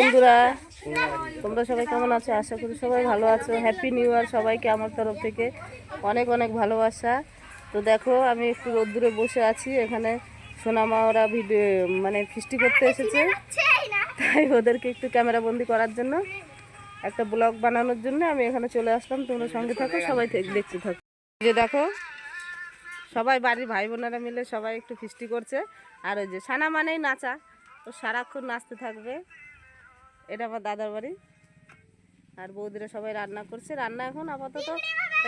বন্ধুরা, তোমরা সবাই কেমন আছো? আশা করি সবাই ভালো আছো। হ্যাপি নিউ ইয়ার সবাইকে আমার তরফ থেকে। অনেক অনেক ভালোবাসা। তো দেখো, আমি একটু রোদ্দুরে বসে আছি। এখানে সোনামা ওরা ভিডিও মানে ফিস্টি করতে এসেছে। তাই ওদেরকে একটু ক্যামেরা বন্দি করার জন্য, একটা ব্লগ বানানোর জন্য আমি এখানে চলে আসলাম। তোমরা সঙ্গে থাকো, সবাই দেখতে থাকো। যে দেখো, সবাই বাড়ির ভাই বোনেরা মিলে সবাই একটু ফিস্টি করছে। আর ওই যে সানা মানেই নাচা। ও সারাক্ষণ নাচতে থাকবে। এটা আমার দাদার বাড়ি। আর বৌদিরা সবাই রান্না করছে। রান্না এখন আপাতত,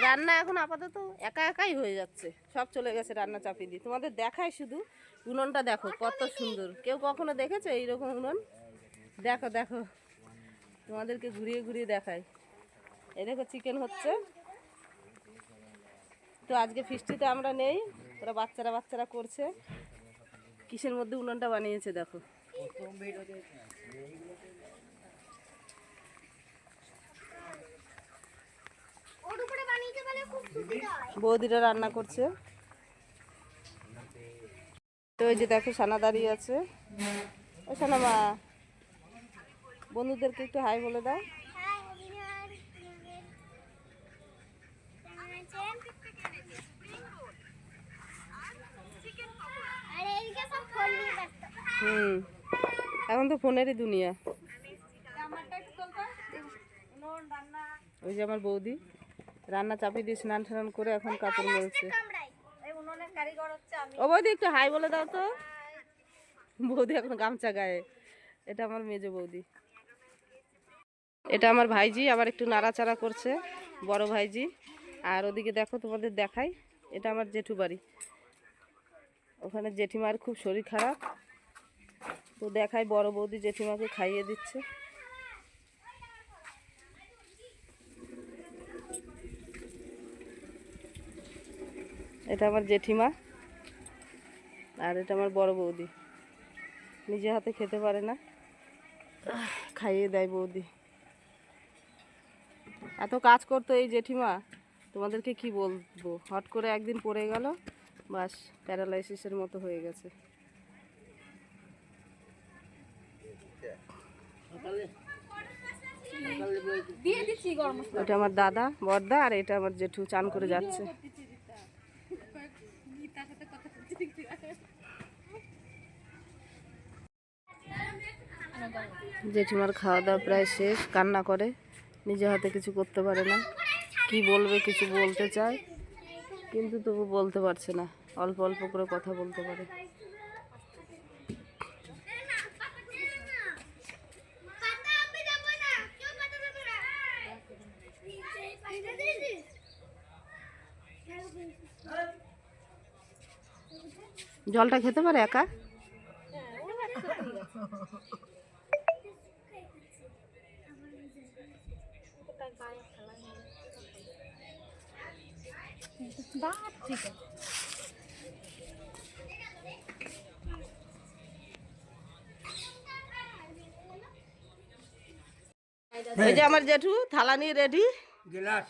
রান্না এখন আপাতত একা একাই হয়ে যাচ্ছে। সব চলে গেছে রান্না চাপিয়ে দিয়ে। তোমাদের দেখায় শুধু। উনুনটা দেখো, কত সুন্দর। কেউ কখনো দেখেছ এইরকম উনুন? দেখো দেখো। তোমাদেরকে ঘুরিয়ে ঘুরিয়ে দেখায় এই দেখো চিকেন হচ্ছে। তো আজকে ফিস্টিতে আমরা নেই। ওরা বাচ্চারা বাচ্চারা করছে। কিসের মধ্যে উনুনটা বানিয়েছে দেখো ওর উপরে বানিয়েছে বলে খুব সুবিধা হয় বৌদিরা রান্না করছে। তো ওই যে দেখো সানা দাঁড়িয়ে আছে। ও সানা মা, বন্ধুদেরকে একটু হাই বলে দাও। হুম, এখন তো ফোনেরই দুনিয়া। ওই যে আমার বৌদি। রান্না চাপিয়ে দিয়ে স্নান স্নান করে এখন কাপড় মেলছে। ও বৌদি একটু হাই বলে দাও তো। বৌদি এখন গামছা গায়ে। এটা আমার মেজো বৌদি। এটা আমার ভাইজি আবার একটু নাড়াচাড়া করছে বড় ভাইজি। আর ওদিকে দেখো তোমাদের দেখাই এটা আমার জেঠু বাড়ি ওখানে জেঠিমার খুব শরীর খারাপ। তো দেখাই বড় বৌদি জেঠিমাকে খাইয়ে দিচ্ছে। এটা আমার জেঠিমা আর এটা আমার বড় বৌদি। নিজে হাতে খেতে পারে না। খাইয়ে দেয় বৌদি। এত কাজ করতো এই জেঠিমা তোমাদেরকে কি বলব? হট করে একদিন পড়ে গেল বাস প্যারালাইসিসের মতো হয়ে গেছে। এটা আমার দাদা বড়দা আর এটা আমার জেঠু চান করে যাচ্ছে। জেঠিমার খাওয়া দাওয়া প্রায় শেষ, কান্না করে, নিজে হাতে কিছু করতে পারে না। কি বলবে, কিছু বলতে চায়, কিন্তু তবু বলতে পারছে না। অল্প অল্প করে কথা বলতে পারে। জলটা খেতে পারে একা? ওই যে আমার জেঠু থালা নিয়ে রেডি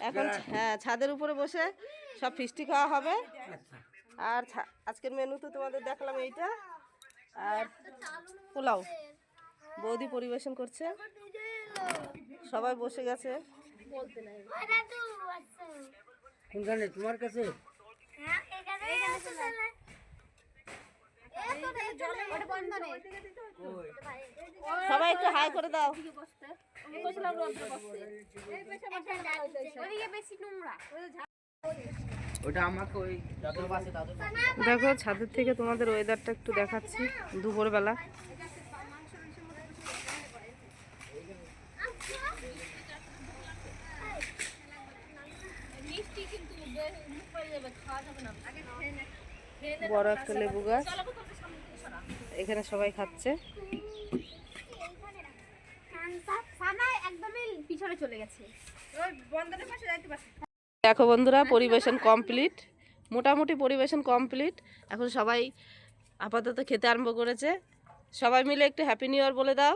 এখন হ্যাঁ ছাদের উপরে বসে সব ফিস্টি খাওয়া হবে। আর ছা- আজকের মেনু তো তোমাদের দেখলাম এইটা। আর পোলাও। বৌদি পরিবেশন করছে। সবাই বসে গেছে। কোনখানে? তোমার কাছে? হ্যাঁ সবাই একটু হাই করে দাও। ওদিকে বেশি নোংরা ওটা আমাকে ওই দাদুর পাশে দাদুর দেখো ছাদের থেকে তোমাদের ওয়েদারটা একটু দেখাচ্ছি। দুপুরবেলা। বড় একটা লেবু গাছ। এখানে সবাই খাচ্ছে। দেখো বন্ধুরা, পরিবেশন কমপ্লিট মোটামুটি পরিবেশন কমপ্লিট এখন সবাই আপাতত খেতে আরম্ভ করেছে। সবাই মিলে একটু হ্যাপি নিউ ইয়ার বলে দাও।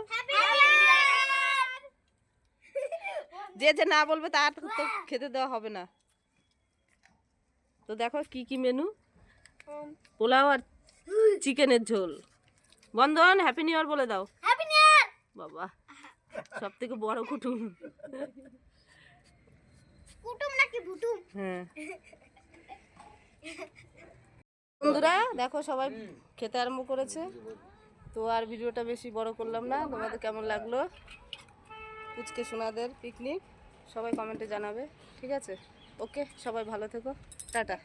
যে যে না বলবে তার তো খেতে দেওয়া হবে না। তো দেখো কি কি মেনু পোলাও আর চিকেনের ঝোল। বন্ধন হ্যাপি নিউ ইয়ার বলে দাও। হ্যাপি নিউ ইয়ার বাবা সব থেকে বড় কুটুম। কুটুম নাকি ভুটুম হ্যাঁ। বন্ধুরা দেখো সবাই খেতে আরম্ভ করেছে। তো আর ভিডিওটা বেশি বড় করলাম না। তোমাদের কেমন লাগল? পুচকে সোনাদের পিকনিক সবাই কমেন্টে জানাবে। ঠিক আছে? ওকে সবাই ভালো থেকো। টাটা।